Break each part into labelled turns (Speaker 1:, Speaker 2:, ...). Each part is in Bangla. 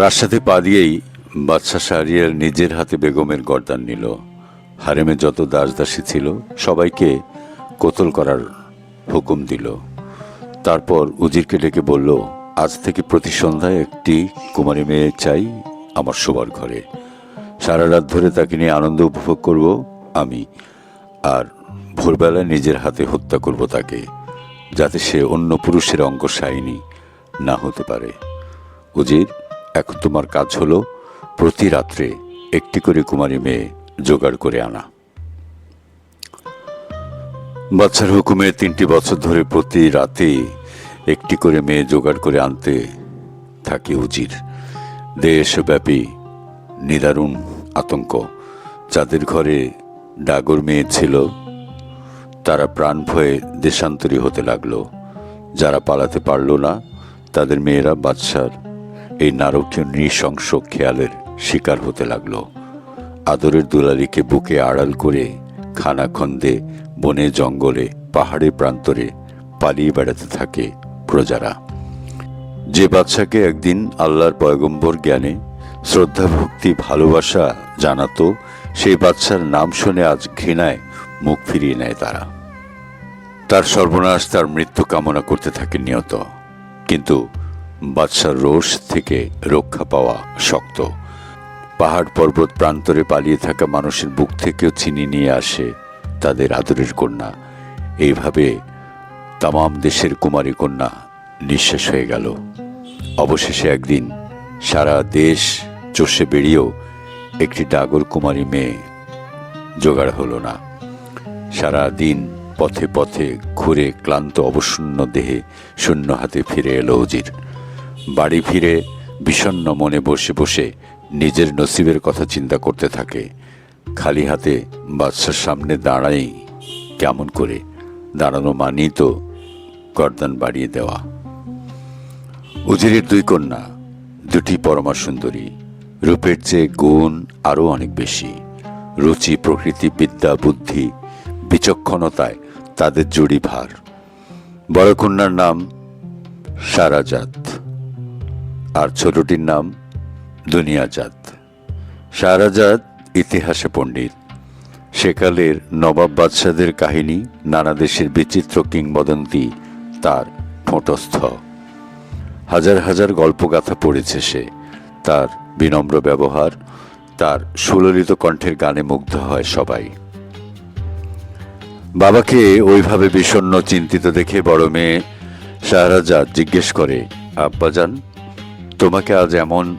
Speaker 1: প্রাসাদে পা দিয়েই বাদশাহ শাহরিয়ার নিজের হাতে বেগমের গর্দান নিল। হারেমে যত দাস দাসী ছিল, সবাইকে কোতল করার হুকুম দিল। তারপর উজিরকে ডেকে বলল, আজ থেকে প্রতি সন্ধ্যায় একটি কুমারী মেয়ে চাই আমার শোবার ঘরে। সারা রাত ধরে তাকে নিয়ে আনন্দ উপভোগ করব আমি, আর ভোরবেলায় নিজের হাতে হত্যা করব তাকে, যাতে সে অন্য পুরুষের অঙ্গসায়িনী না হতে পারে। উজির এখন তোমার কাজ হলো প্রতি রাত্রে একটি করে কুমারী মেয়ে জোগাড় করে আনা। বাচ্চার হুকুমে তিনটি বছর ধরে প্রতি রাতে একটি করে মেয়ে জোগাড় করে আনতে থাকে উজির। দেশব্যাপী নিদারুণ আতঙ্ক। যাদের ঘরে ডাগর মেয়ে ছিল, তারা প্রাণ ভয়ে দেশান্তরী হতে লাগল। যারা পালাতে পারল না, তাদের মেয়েরা বাদশার এই নারকীয় নৃশংস খেয়ালের শিকার হতে লাগল। আদরের দুলালিকে বুকে আড়াল করে খানাখন্দে বনে জঙ্গলে, পাহাড়ে প্রান্তরে পালিয়ে বেড়াতে থাকে প্রজারা। যে বাদশাকে একদিন আল্লাহর পয়গম্বর জ্ঞানে, শ্রদ্ধা, ভক্তি, ভালোবাসা জানাতো, সেই বাদশার নাম শুনে আজ ঘৃণায় মুখ ফিরিয়ে নেয় তারা। তার সর্বনাশ, তার মৃত্যু কামনা করতে থাকে নিয়ত কিন্তু বাদশার রোষ থেকে রক্ষা পাওয়া শক্ত। পাহাড় পর্বত প্রান্তরে পালিয়ে থাকা মানুষের বুক থেকেও চিনি নিয়ে আসে তাদের আদরের কন্যা। এইভাবে তামাম দেশের কুমারী কন্যা নিঃশেষ হয়ে গেল। অবশেষে একদিন সারা দেশ চষে বেরিয়েও একটি ডাগর কুমারী মেয়ে জোগাড় হলো না। সারা দিন পথে পথে ঘুরে ক্লান্ত অবসন্ন দেহে শূন্য হাতে ফিরে এলো উজির বাড়ি ফিরে বিষণ্ণ মনে বসে বসে নিজের নসিবের কথা চিন্তা করতে থাকে। খালি হাতে বাদশার সামনে দাঁড়াই কেমন করে দাঁড়ানো মানেই তো গর্দান বাড়িয়ে দেওয়া। উজিরের দুই কন্যা, দুটি পরমা সুন্দরী, রূপের চেয়ে গুণ আরও অনেক বেশি। রুচি, প্রকৃতি, বিদ্যা, বুদ্ধি, বিচক্ষণতায় তাদের জুড়ি ভার। বড় কন্যার নাম সারাজাত। আর ছোটটির নাম দুনিয়াজাত। সারাজাত ইতিহাসে পণ্ডিত। সেকালের নবাব বাদশাদের কাহিনী নানা দেশের বিচিত্র কিংবদন্তি তার ঠোঁটস্থ হাজার হাজার গল্পগাথা পড়েছে সে। তার বিনম্র ব্যবহার, তার সুললিত কণ্ঠের গানে মুগ্ধ হয় সবাই। বাবাকে ওইভাবে বিষণ্ণ, চিন্তিত দেখে বড় মেয়ে শাহরাজা জিজ্ঞেস করে, আব্বাজান তোমাকে আজ এমন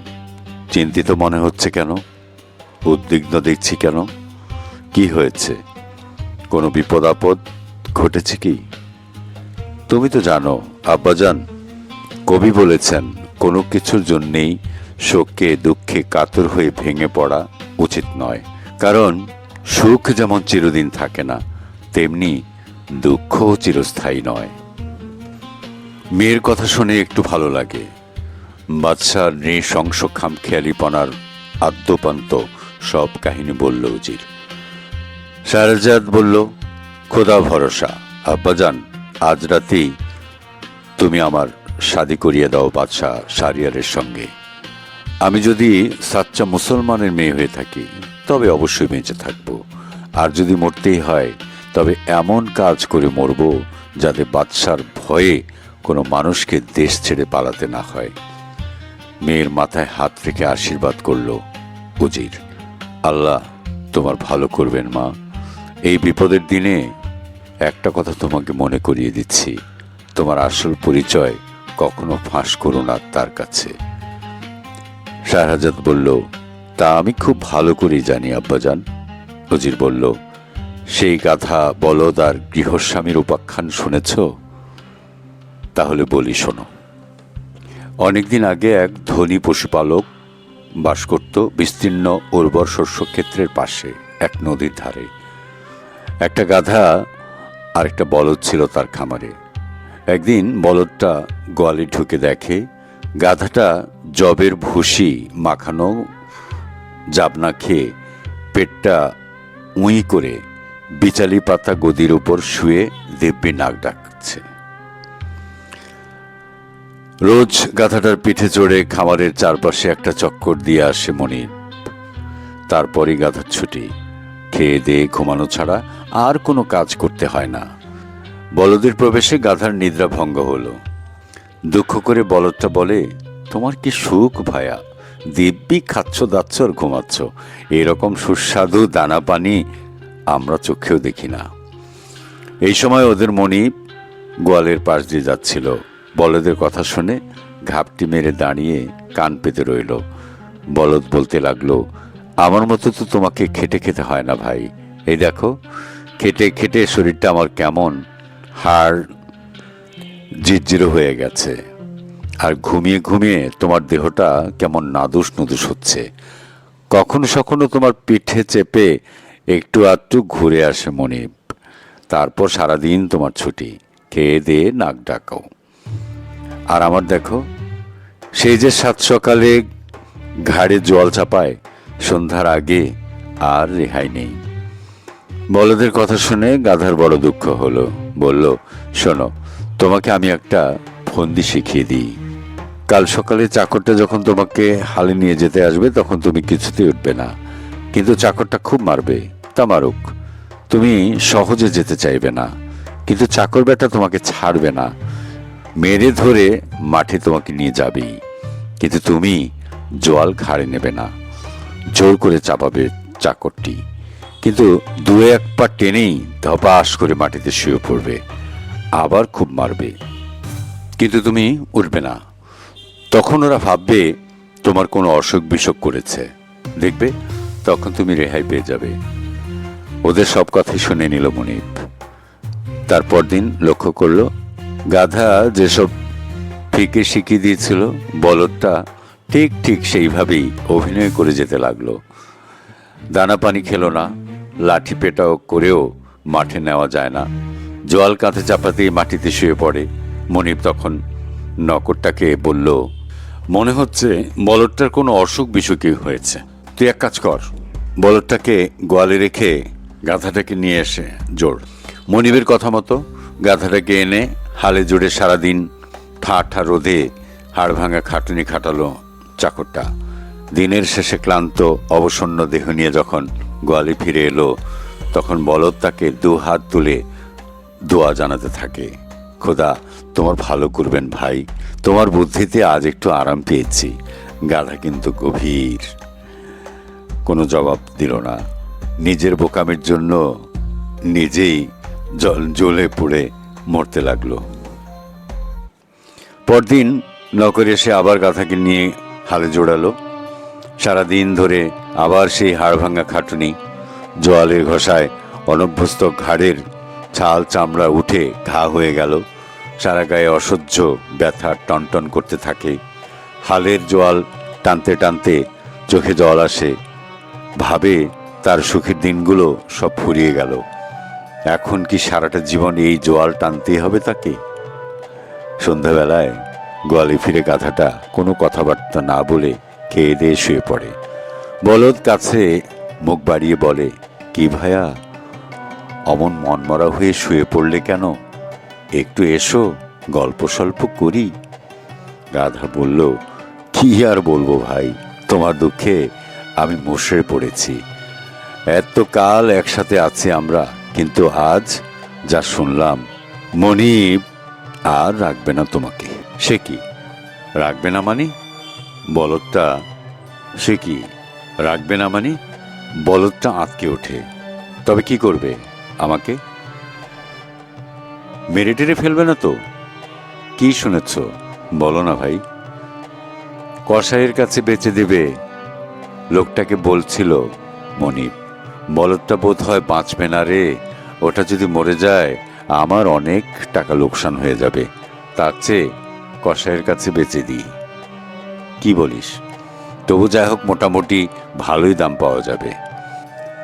Speaker 1: চিন্তিত মনে হচ্ছে কেন? উদ্বিগ্ন দেখছি কেন? কি হয়েছে? কোনো বিপদ আপদ ঘটেছে কি? তুমি তো জানো, আব্বাজান, কবি বলেছেন, কোনো কিছুর জন্যেই শোকে, দুঃখে কাতর হয়ে ভেঙে পড়া উচিত নয়। কারণ সুখ যেমন চিরদিন থাকে না, তেমনি দুঃখও চিরস্থায়ী নয়। মেয়ের কথা শুনে একটু ভালো লাগে। বাদশার নৃশংস খামখেয়ালিপনার আদ্যপান্ত সব কাহিনী বলল উজির। শাহজাদ বলল, খোদা ভরসা, আব্বাজান, আজ রাতেই তুমি আমার শাদি করিয়ে দাও বাদশাহ শারিয়ারের সঙ্গে। আমি যদি সাচ্চা মুসলমানের মেয়ে হয়ে থাকি, তবে অবশ্যই বেঁচে থাকব। আর যদি মরতেই হয়, তবে এমন কাজ করে মরব যাতে বাদশার ভয়ে কোনো মানুষকে দেশ ছেড়ে পালাতে না হয়। মেয়ের মাথায় হাত রেখে আশীর্বাদ করল উজির। আল্লাহ, তোমার ভালো করবেন, মা। এই বিপদের দিনে একটা কথা তোমাকে মনে করিয়ে দিচ্ছি। তোমার আসল পরিচয় কখনো ফাঁস করো না তার কাছে। শাহরাজাদ বলল, তা আমি খুব ভালো করেই জানি, আব্বাজান। উজির বলল, সেই গাথা বলদ আর গৃহস্বামীর উপাখ্যান শুনেছ? তাহলে বলি শোনো। অনেকদিন আগে এক ধনী পশুপালক বাস করত বিস্তীর্ণ উর্বর শস্যক্ষেত্রের পাশে এক নদীর ধারে। একটা গাধা আর একটা বলদ ছিল তার খামারে। একদিন বলদটা গোয়ালে ঢুকে দেখে গাধাটা জবের ভুসি মাখানো জাবনা খেয়ে পেটটা উঁই করে বিচালি পাতা গদির উপর শুয়ে দিব্যি নাক ডাকছে। রোজ গাধাটার পিঠে চড়ে খামারের চারপাশে একটা চক্কর দিয়ে আসে মনির। তারপরই গাধার ছুটি। খেয়ে দিয়ে ঘুমানো ছাড়া আর কোনো কাজ করতে হয় না। বলদের প্রবেশে গাধার নিদ্রা ভঙ্গ হলো। দুঃখ করে বলদটা বলে, তোমার কি সুখ ভায়া? দিব্যি খাচ্ছ, দাচ্ছ আর ঘুমাচ্ছ। এরকম সুস্বাদু দানা পানি আমরা চোখেও দেখি না। এই সময় ওদের মনি গোয়ালের পাশ দিয়ে যাচ্ছিল। বলদের কথা শুনে ঘাপটি মেরে দাঁড়িয়ে কান পেতে রইল। বলদ বলতে লাগল, আমার মতো তো তোমাকে খেটে খেতে হয় না ভাই। এই দেখো, খেটে খেটে শরীরটা আমার কেমন? হাড় জিরজিরো হয়ে গেছে। আর ঘুমিয়ে ঘুমিয়ে তোমার দেহটা কেমন নাদুস নুদুস হচ্ছে। কখনো সখনো তোমার পিঠে চেপে একটু আধটু ঘুরে আসে মনিব। তারপর সারাদিন তোমার ছুটি। খেয়ে দিয়ে নাক ডাকাও। আর আমার দেখো, সেই যে সাত সকালে ঘাড়ে জল চাপায়, সন্ধ্যার আগে আর রেহাই নেই। বলদের কথা শুনে গাধার বড় দুঃখ হলো। বলল, শোনো, তোমাকে আমি একটা ফন্দি শিখিয়ে দিই। কাল সকালে চাকরটা যখন তোমাকে হালে নিয়ে যেতে আসবে, তখন তুমি কিছুতেই উঠবে না। কিন্তু চাকরটা খুব মারবে, তা মারুক। তুমি সহজে যেতে চাইবে না। কিন্তু চাকর বেটা তোমাকে ছাড়বে না। মেরে ধরে মাঠে তোমাকে নিয়ে যাবেই। কিন্তু তুমি জোয়াল ঘাড়ে নেবে না। জোর করে চাপাবে চাকরটি। কিন্তু দু এক পা টেনেই ধপাস করে মাটিতে শুয়ে পড়বে। আবার খুব মারবে। কিন্তু তুমি উঠবে না। তখন ওরা ভাববে, তোমার কোনো অসুখ বিসুখ করেছে। দেখবে, তখন তুমি রেহাই পেয়ে যাবে। ওদের সব কথাই শুনে নিল মনিব। তারপর দিন লক্ষ্য করল গাধা যেসব ফিকে শিখিয়ে দিয়েছিল, বলদটা ঠিক ঠিক সেইভাবেই অভিনয় করে যেতে লাগল। দানা পানি খেলো না, লাঠি পেটাও করেও মাঠে নেওয়া যায় না। জল কাঁধে চাপাতেই মাটিতে শুয়ে পড়ে। মনিব তখন নকরটাকে বলল, মনে হচ্ছে বলদটার কোনো অসুখ বিসুখই হয়েছে। তুই এক কাজ কর, বলদটাকে গোয়ালে রেখে গাধাটাকে নিয়ে এসে জোর। মনিবের কথা মতো গাধাটাকে এনে হালে জুড়ে সারাদিন ঠা ঠা রোদে হাড় ভাঙা খাটুনি খাটালো চাকরটা। দিনের শেষে ক্লান্ত, অবসন্ন দেহ নিয়ে যখন গোয়ালে ফিরে এলো, তখন বলদ তাকে দু হাত তুলে দোয়া জানাতে থাকে। খোদা, তোমার ভালো করবেন ভাই। তোমার বুদ্ধিতে আজ একটু আরাম পেয়েছি। গাধা কিন্তু গভীর। কোনো জবাব দিল না। নিজের বোকামের জন্য নিজেই জল জ্বলে পুড়ে মরতে লাগল। পরদিন নকর এসে আবার গাথাকে নিয়ে হালে জোড়ালো। সারাদিন ধরে আবার সেই হাড় ভাঙা খাটুনি, জোয়ালের ঘষায় অনভ্যস্ত ঘাড়ের ছাল চামড়া উঠে ঘা হয়ে গেল। সারা গায়ে অসহ্য ব্যথা টনটন করতে থাকে। হালের জোয়াল টানতে টানতে চোখে জল আসে। ভাবে তার সুখের দিনগুলো সব ফুরিয়ে গেল। এখন কি সারাটা জীবন এই জোয়াল টানতেই হবে তাকে? সন্ধ্যাবেলায় গোয়ালে ফিরে গাধাটা কোনো কথাবার্তা না বলে খেয়ে দিয়ে শুয়ে পড়ে। বলদ কাছে মুখ বাড়িয়ে বলে, কি ভাইয়া অমন মনমরা হয়ে শুয়ে পড়লে কেন? একটু এসো, গল্প সল্প করি। গাধা বলল, কি আর বলব ভাই, তোমার দুঃখে আমি মুষড়ে পড়েছি। এত কাল একসাথে আছি আমরা কিন্তু আজ যা শুনলাম, মনিব আর রাখবে না তোমাকে। সে কি? রাখবে না মানে? বলদটা সে কি? রাখবে না মানে? বলদটা আঁতকে ওঠে। তবে কি করবে আমাকে? মেরে টেরে ফেলবে না তো? কি শুনেছ? বলো না ভাই। কসাইয়ের কাছে বেঁচে দেবে, লোকটাকে বলছিল মনিব। বলদটা বোধ হয় বাঁচবে না রে। ওটা যদি মরে যায়, আমার অনেক টাকা লোকসান হয়ে যাবে। তার চেয়ে কসাইয়ের কাছে বেচে দিই। কি বলিস? তবু যাই হোক, মোটামুটি ভালোই দাম পাওয়া যাবে।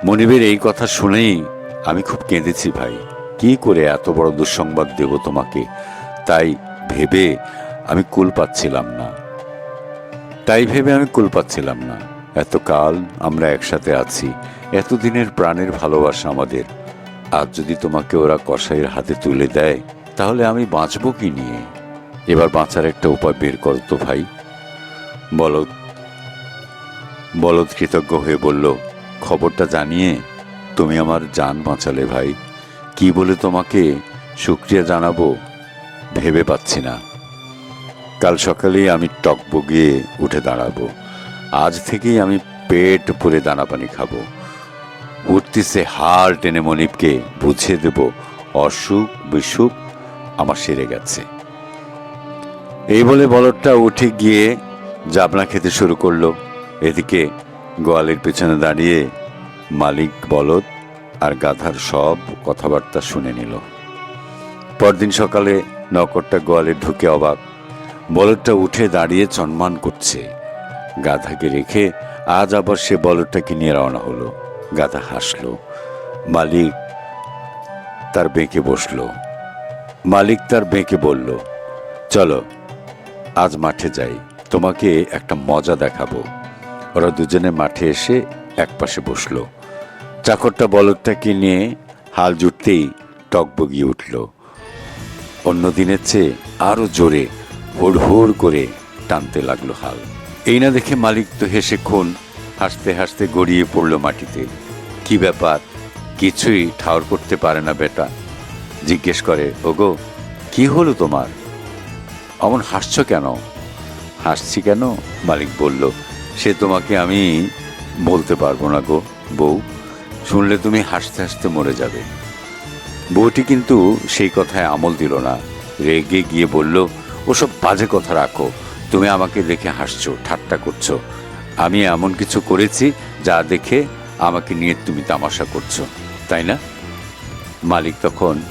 Speaker 1: মনিবের এই কথা শুনেই আমি খুব কেঁদেছি ভাই। কি করে এত বড় দুঃসংবাদ দেব তোমাকে? তাই ভেবে আমি কুল পাচ্ছিলাম না। তাই ভেবে আমি কুল পাচ্ছিলাম না। এতকাল আমরা একসাথে আছি। এতদিনের প্রাণের ভালোবাসা আমাদের। আজ যদি তোমাকে ওরা কসাইয়ের হাতে তুলে দেয়, তাহলে আমি বাঁচব কি নিয়ে? এবার বাঁচার একটা উপায় বের করো তো ভাই। বলদ বলদ কৃতজ্ঞ হয়ে বলল, খবরটা জানিয়ে তুমি আমার জান বাঁচালে ভাই। কি বলে তোমাকে শুক্রিয়া জানাব ভেবে পাচ্ছি না। কাল সকালেই আমি টক বগিয়ে উঠে দাঁড়াবো। আজ থেকেই আমি পেট ভরে দানা পানি খাব। উঠতিসে হাল টেনে মনিপকে বুঝিয়ে দেব, অসুখ বিসুখ আমার সেরে গেছে। এই বলে বলদটা উঠে গিয়ে জাবনা খেতে শুরু করল। এদিকে গোয়ালের পেছনে দাঁড়িয়ে মালিক বলদ আর গাধার সব কথাবার্তা শুনে নিল। পরদিন সকালে নকরটা গোয়ালে ঢুকে অবাক। বলদটা উঠে দাঁড়িয়ে সম্মান করছে। গাধাকে রেখে আজ আবার সে বলদটাকে নিয়ে রওনা হলো। গাধা হাসলো। মালিক তার বেঁকে বসল। মালিক তার বেঁকে বলল, চলো, আজ মাঠে যাই। তোমাকে একটা মজা দেখাবো। ওরা দুজনে মাঠে এসে একপাশে বসল। চাকরটা বলদটাকে নিয়ে হাল জুটতেই টকবগিয়ে উঠল। অন্য দিনের চেয়ে আরও জোরে হুড় হুড় করে টানতে লাগল হাল। এই না দেখে মালিক তো হেসে খুন হাসতে হাসতে গড়িয়ে পড়ল মাটিতে। কি ব্যাপার? কিছুই ঠাউর করতে পারে না বেটা। জিজ্ঞেস করে, ওগো, কি হলো তোমার? অমন হাসছো কেন? হাসছি কেন? মালিক বলল, সে তোমাকে আমি বলতে পারব না গো, বউ। শুনলে তুমি হাসতে হাসতে মরে যাবে। বউটি কিন্তু সেই কথায় আমল দিল না। রেগে গিয়ে বলল, ওসব বাজে কথা রাখো। তুমি আমাকে দেখে হাসছো, ঠাট্টা করছ। আমি এমন কিছু করেছি যা দেখে আমাকে নিয়ে তুমি তামাশা করছ, তাই না? মালিক তখন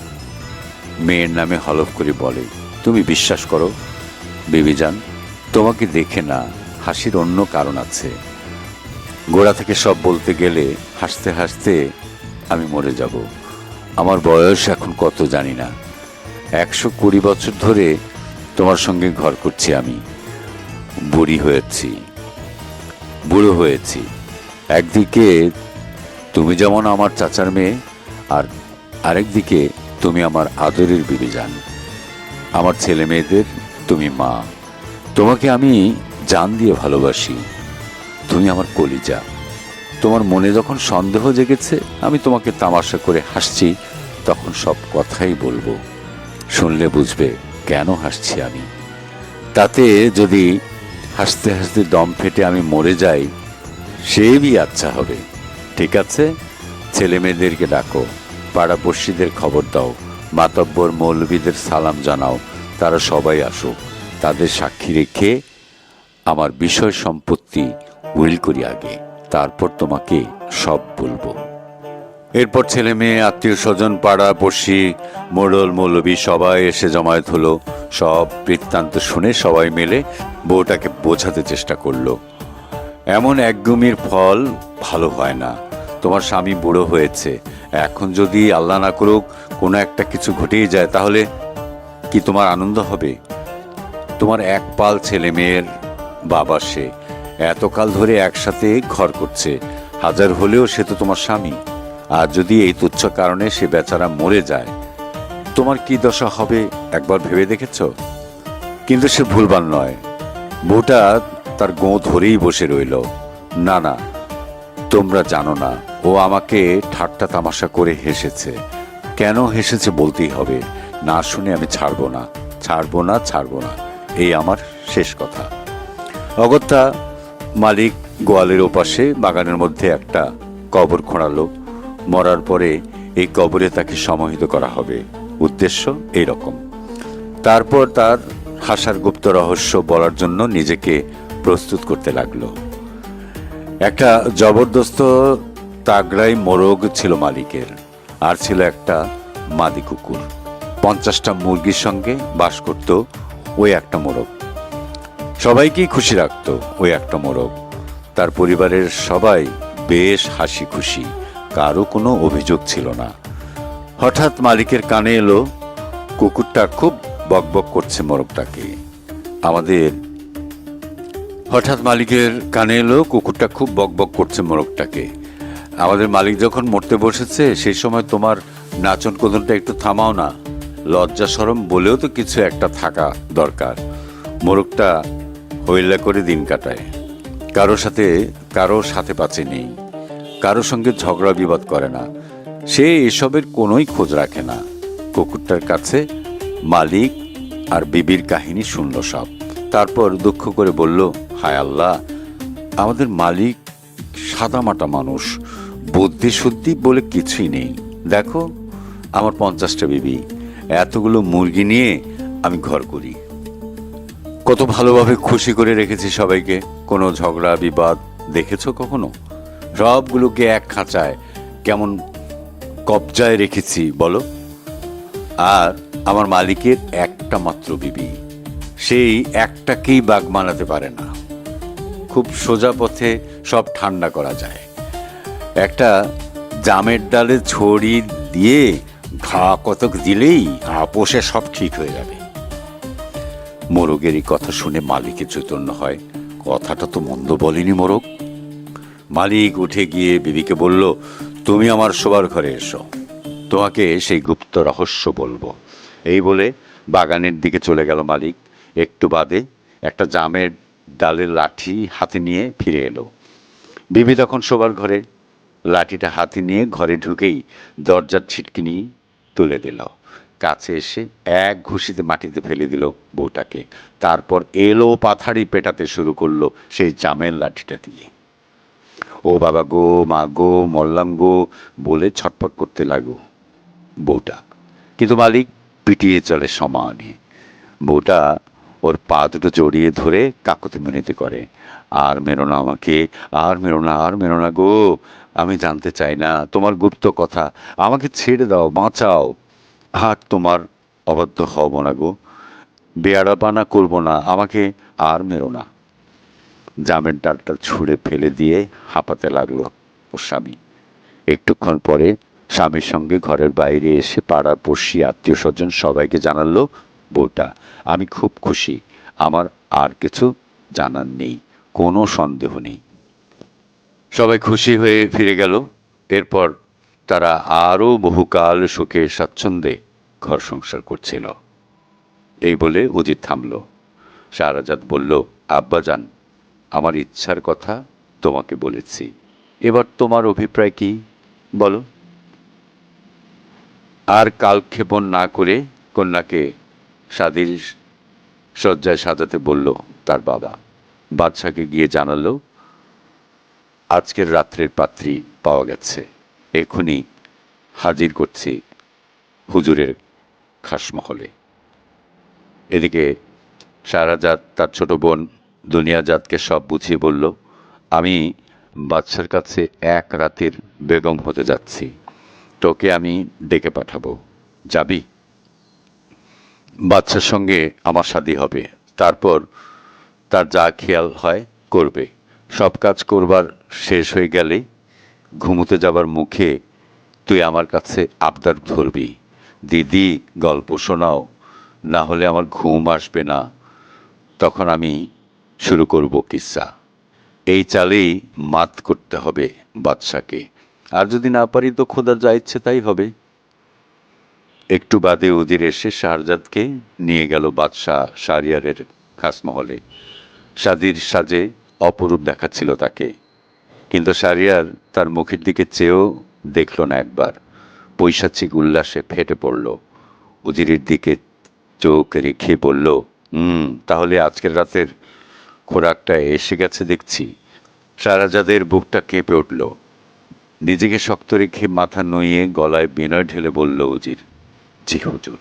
Speaker 1: মেয়ের নামে হলফ করে বলে, তুমি বিশ্বাস করো, বিবিজান, তোমাকে দেখে না হাসির অন্য কারণ আছে। গোড়া থেকে সব বলতে গেলে হাসতে হাসতে আমি মরে যাব। আমার বয়স এখন কত জানি না। একশো কুড়ি বছর ধরে তোমার সঙ্গে ঘর করছি আমি, বুড়ি হয়েছি। বুড়ো হয়েছি। একদিকে তুমি যেমন আমার চাচার মেয়ে, আর আরেকদিকে তুমি আমার আদরের বিবিজান। আমার ছেলে মেয়েদের তুমি মা। তোমাকে আমি জান দিয়ে ভালোবাসি। তুমি আমার কলিজা। তোমার মনে যখন সন্দেহ জেগেছে, আমি তোমাকে তামাশা করে হাসছি, তখন সব কথাই বলব। শুনলে বুঝবে কেন হাসছি আমি। তাতে যদি হাসতে হাসতে দম ফেটে আমি মরে যাই, সেবই আচ্ছা হবে। ঠিক আছে ছেলে মেয়েদেরকে ডাকো, পাড়াপড়শিদের খবর দাও, মাতব্বর মৌলবীদের সালাম জানাও, তারা সবাই আসুক। তাদের সাক্ষী রেখে আমার বিষয় সম্পত্তি উইল করি আগে, তারপর তোমাকে সব বলব। এরপর ছেলে মেয়ে আত্মীয় স্বজন পাড়া পড়শি মোড়ল মৌলবী সবাই এসে জমায়েত হলো। সব বৃত্তান্ত শুনে সবাই মিলে বউটাকে বোঝাতে চেষ্টা করল। এমন একগুমির ফল ভালো হয় না। তোমার স্বামী বুড়ো হয়েছে। এখন যদি আল্লাহ না করুক, কোনো একটা কিছু ঘটেই যায়, তাহলে কি তোমার আনন্দ হবে? তোমার এক পাল ছেলে মেয়ের বাবা সে। এতকাল ধরে একসাথে ঘর করছে। হাজার হলেও সে তো তোমার স্বামী। আর যদি এই তুচ্ছ কারণে সে বেচারা মরে যায় তোমার কি দশা হবে একবার ভেবে দেখেছ? কিন্তু সে ভুলবার নয়। বউটা তার গো ধরেই বসে রইল। না না, তোমরা জানো না, ও আমাকে ঠাট্টা তামাশা করে হেসেছে। কেন হেসেছে বলতেই হবে। না শুনে আমি ছাড়বো না। ছাড়বো না ছাড়বো না। এই আমার শেষ কথা। অগত্যা, মালিক গোয়ালের ওপাশে বাগানের মধ্যে একটা কবর খোঁড়ালো। মরার পরে এই কবরে তাকে সমাহিত করা হবে। উদ্দেশ্য এই রকম তারপর তার হাসার গুপ্ত রহস্য বলার জন্য নিজেকে প্রস্তুত করতে লাগল। একটা জবরদস্ত তাগড়াই মোরগ ছিল মালিকের, আর ছিল একটা মাদি কুকুর। পঞ্চাশটা মুরগির সঙ্গে বাস করত ওই একটা মোরগ। সবাইকেই খুশি রাখতো ওই একটা মোরগ। তার পরিবারের সবাই বেশ হাসি খুশি, কারও কোনো অভিযোগ ছিল না। হঠাৎ মালিকের কানে এলো, কুকুরটা খুব বকবক করছে মোরগটাকে। আমাদের? হঠাৎ মালিকের কানে এলো, কুকুরটা খুব বকবক করছে মোরগটাকে। আমাদের মালিক যখন মরতে বসেছে, সেই সময় তোমার নাচন কদনটা একটু থামাও না। লজ্জা সরম বলেও তো কিছু একটা থাকা দরকার। মোরগটা হইলা করে দিন কাটায়। কারও সাথে কারও সাথে পাচে নেই। কারও সঙ্গে ঝগড়া বিবাদ করে না। সে এসবের কোনোই খোঁজ রাখে না। কুকুরটার কাছে মালিক আর বিবির কাহিনী শুনল সব। তারপর দুঃখ করে বলল, হায় আল্লাহ, আমাদের মালিক সাদামাটা মানুষ। বুদ্ধি শুদ্ধি বলে কিছুই নেই। দেখো, আমার পঞ্চাশটা বিবি, এতগুলো মুরগি নিয়ে আমি ঘর করি। কত ভালোভাবে খুশি করে রেখেছি সবাইকে। কোনো ঝগড়া, বিবাদ দেখেছ কখনো? সবগুলোকে এক খাঁচায় কেমন কবজায় রেখেছি, বলো। আর আমার মালিকের একটা মাত্র বিবি, সেই একটাকেই বাঘ মানাতে পারে না। খুব সোজা পথে সব ঠান্ডা করা যায়। একটা জামের ডালে ছড়ি দিয়ে ঘা কতক দিলেই আপোষে সব ঠিক হয়ে যাবে। মোরগের এই কথা শুনে মালিকের চৈতন্য হয়, কথাটা তো মন্দ বলেনি মোরগ। মালিক উঠে গিয়ে বিবিকে বলল তুমি আমার শোবার ঘরে এসো। তোমাকে সেই গুপ্ত রহস্য বলব। এই বলে বাগানের দিকে চলে গেল মালিক। একটু বাদে একটা জামের ডালের লাঠি হাতে নিয়ে ফিরে এলো। বিবি তখন শোবার ঘরে। লাঠিটা হাতে নিয়ে ঘরে ঢুকেই দরজার ছিটকিনি তুলে দিল। কাছে এসে এক ঘুষিতে মাটিতে ফেলে দিল বউটাকে। তারপর এলো পাথারি পেটাতে শুরু করল সেই জামের লাঠিটা দিয়ে। ও বাবা গো, মা গো, মল্লাম গো, বলে ছটফট করতে লাগো বউটা। কিন্তু মালিক পিটিয়ে চলে সমানে। বউটা ওর পা দুটো জড়িয়ে ধরে কাকুতি মিনতি করে, আর মেরো না আমাকে, আর মেরো না, আর মেরো না গো, আমি জানতে চাই না, তোমার গুপ্ত কথা, আমাকে ছেড়ে দাও, বাঁচাও। আর তোমার অবাধ্য হব না গো বেয়ারাবানা করব না, আমাকে আর মেরো না। জামের ডালটা ছুঁড়ে ফেলে দিয়ে হাঁপাতে লাগল ওর স্বামী। একটুক্ষণ পরে স্বামীর সঙ্গে ঘরের বাইরে এসে পাড়ার পড়শি আত্মীয় স্বজন সবাইকে জানালো, বউটা, আমি খুব খুশি। আমার আর কিছু জানার নেই, কোনো সন্দেহ নেই। সবাই খুশি হয়ে ফিরে গেল। এরপর তারা আরও বহুকাল সুখে স্বাচ্ছন্দ্যে ঘর সংসার করছিল। এই বলে উজিত থামল। শাহরাজাদ বলল, আব্বাজান আমার ইচ্ছার কথা তোমাকে বলেছি। এবার তোমার অভিপ্রায় কি? বলো। আর কালক্ষেপণ না করে কন্যাকে স্বাধীর শয্যায় সাজাতে বলল তার বাবা। বাদশাকে গিয়ে জানালো, আজকের রাত্রের পাত্রী পাওয়া গেছে। এখনই হাজির করছি হুজুরের খাসমহলে। এদিকে শাহরাজাদ তার ছোট বোন দুনিয়াজাদকে সব বুঝিয়ে বলল, আমি বাদশার কাছে এক রাতের বেগম হতে যাচ্ছি। তোকে আমি ডেকে পাঠাবো। যাবি? বাচ্চার সঙ্গে আমার শাদি হবে। তারপর তার যা খেয়াল হয় করবে। সব কাজ করবার শেষ হয়ে গেলে ঘুমোতে যাবার মুখে তুই আমার কাছে আবদার ধরবি। দিদি, গল্প শোনাও। না হলে আমার ঘুম আসবে না। তখন আমি শুরু করব কিসা। এই চালেই মাত করতে হবে বাদশাকে। আর যদি না পারি তো খোদা যা ইচ্ছে তাই হবে। একটু বাদে উদির এসে শাহজাদকে নিয়ে গেল বাদশাহ শাহরিয়ারের খাসমহলে। সাদির সাজে অপরূপ দেখাচ্ছিল তাকে। কিন্তু শাহরিয়ার তার মুখের দিকে চেয়েও দেখল না একবার। পৈশাচিক উল্লাসে ফেটে পড়ল। উজিরের দিকে চোখ রেখে বলল, হুম, তাহলে আজকের রাতের খোরাকটা এসে গেছে দেখছি। সারাজাদের বুকটা কেঁপে উঠল। নিজেকে শক্ত রেখে মাথা নইয়ে গলায় বিনয় ঢেলে বলল উজির জি হুজুর।